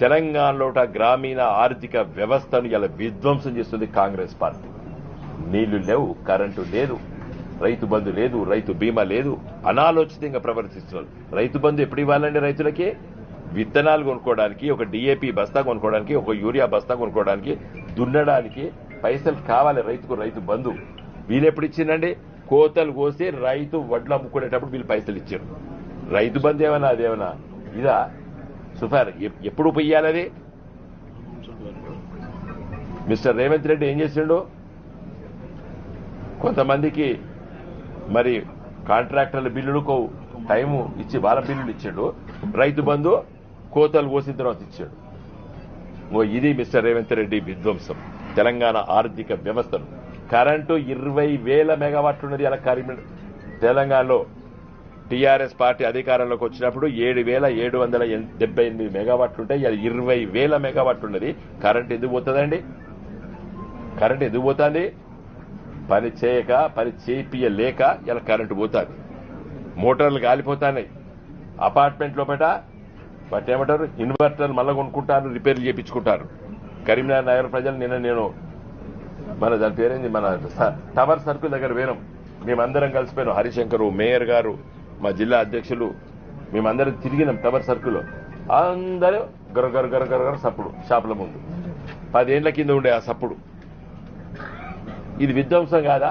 తెలంగాణలో గ్రామీణ ఆర్థిక వ్యవస్థను ఇలా విధ్వంసం చేస్తుంది కాంగ్రెస్ పార్టీ. నీళ్ళు లేవు కరెంటు లేదు రైతు బంధు లేదు రైతు బీమా లేదు. అనాలోచితంగా ప్రవర్తిస్తున్నారు. రైతు బంధు ఎప్పుడు ఇవ్వాలండి రైతులకి? విత్తనాలు కొనుక్కోవడానికి ఒక డీఏపీ బస్తా కొనుక్కోవడానికి ఒక యూరియా బస్తా కొనుక్కోవడానికి దున్నడానికి పైసలు కావాలి రైతుకు రైతు బంధు. వీళ్ళు ఎప్పుడు ఇచ్చిందండి? కోతలు కోసి రైతు వడ్లు అమ్ముకునేటప్పుడు వీళ్ళు పైసలు ఇచ్చారు. రైతు బంధు ఏమైనా అదేమైనా ఇదా? సుఫార్ ఎప్పుడు పొయ్యాలది? మిస్టర్ రేవంత్ రెడ్డి ఏం చేసిండు? కొంతమందికి మరి కాంట్రాక్టర్ల బిల్లులకు టైము ఇచ్చి వాళ్ళ బిల్లులు ఇచ్చాడు. రైతు బంధు కోతలు కోసిన తర్వాత ఇచ్చాడు. ఓ ఇది మిస్టర్ రేవంత్ రెడ్డి విధ్వంసం. తెలంగాణ ఆర్థిక వ్యవస్థను. కరెంటు ఇరవై వేల మెగావాట్లు ఉన్నది అలా కరీంనగర్ తెలంగాణలో. టీఆర్ఎస్ పార్టీ అధికారంలోకి వచ్చినప్పుడు ఏడు వేల ఏడు వందల ఎన్- డెబ్బై ఎనిమిది మెగావాట్లు ఉంటాయి. ఇలా ఇరవై వేల మెగావాట్లు ఉన్నది. కరెంట్ ఎందుకు పోతుందండి? కరెంట్ ఎందుకు పోతుంది? పని చేయక పని చేపియలేక ఇలా కరెంటు పోతుంది. మోటార్లు కాలిపోతున్నాయి. అపార్ట్మెంట్ లోపల బట్ ఏమంటారు ఇన్వర్టర్ మళ్ళీ కొనుక్కుంటారు రిపేర్లు చేయించుకుంటారు కరీంనగర్ నగర ప్రజలు నిన్న నేను మన దాని పేరేంది? మన టవర్ సర్కిల్ దగ్గర వేరం మేమందరం కలిసిపోయినాం. హరిశంకరు మేయర్ గారు మా జిల్లా అధ్యక్షులు మేమందరం తిరిగినాం టవర్ సర్కిల్ అందరూ గర గర గర గర సప్పుడు షాపుల ముందు. పదేళ్ళ కింద ఉండే ఆ సప్పుడు. ఇది విధ్వంసం కాదా?